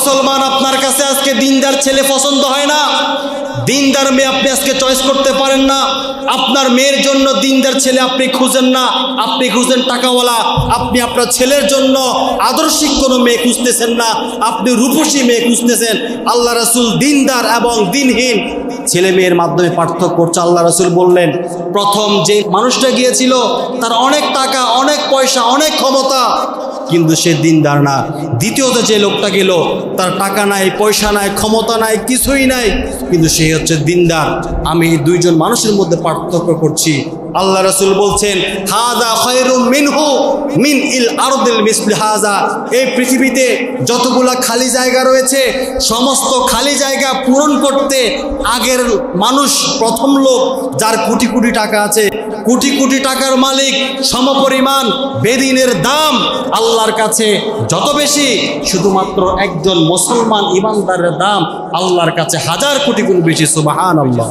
মুসলমান আপনার কাছে আজকে দিনদার ছেলে পছন্দ হয় না? দিনদার মেয়ে আপনি আজকে চয়েস করতে পারেন না। আপনার মেয়ের জন্য দিনদার ছেলে আপনি খুঁজেন না। আপনি খুঁজেন টাকাওয়ালা। আপনি আপনার ছেলের জন্য আদর্শিক কোনো মেয়ে খুঁজতেছেন না। আপনি রূপসী মেয়ে খুঁজতেছেন। আল্লাহ রসুল দিনদার এবং দিনহীন ছেলে মেয়ের মাধ্যমে পার্থক্য করছে, আল্লাহ রসুল বললেন, প্রথম যে মানুষটা গিয়েছিল, তার অনেক টাকা, অনেক পয়সা, অনেক ক্ষমতা, কিন্তু সে দিনদার না। দ্বিতীয়ত যে লোকটা গেল, তার টাকা নাই, পয়সা নাই, ক্ষমতা নাই, কিছুই নাই, কিন্তু সে হচ্ছে দিনদার। আমি দুইজন মানুষের মধ্যে পার্থক্য করছি। আল্লাহ রসুল বলছেন হাজা খয়রুম মিনহু। মিন ইল আরদিল মিসলি হাজা। এই পৃথিবীতে যতগুলা খালি জায়গা রয়েছে, সমস্ত খালি জায়গা পূরণ করতে আগের মানুষ প্রথম লোক, যার কোটি কোটি টাকা আছে। কোটি কোটি টাকার মালিক, সমপরিমাণ, বেদিনের দাম আল্লাহর কাছে যত বেশি, শুধুমাত্র একজন মুসলমান ইমানদারের দাম আল্লাহর কাছে হাজার কোটি গুণ বেশি সুবাহান আল্লাহ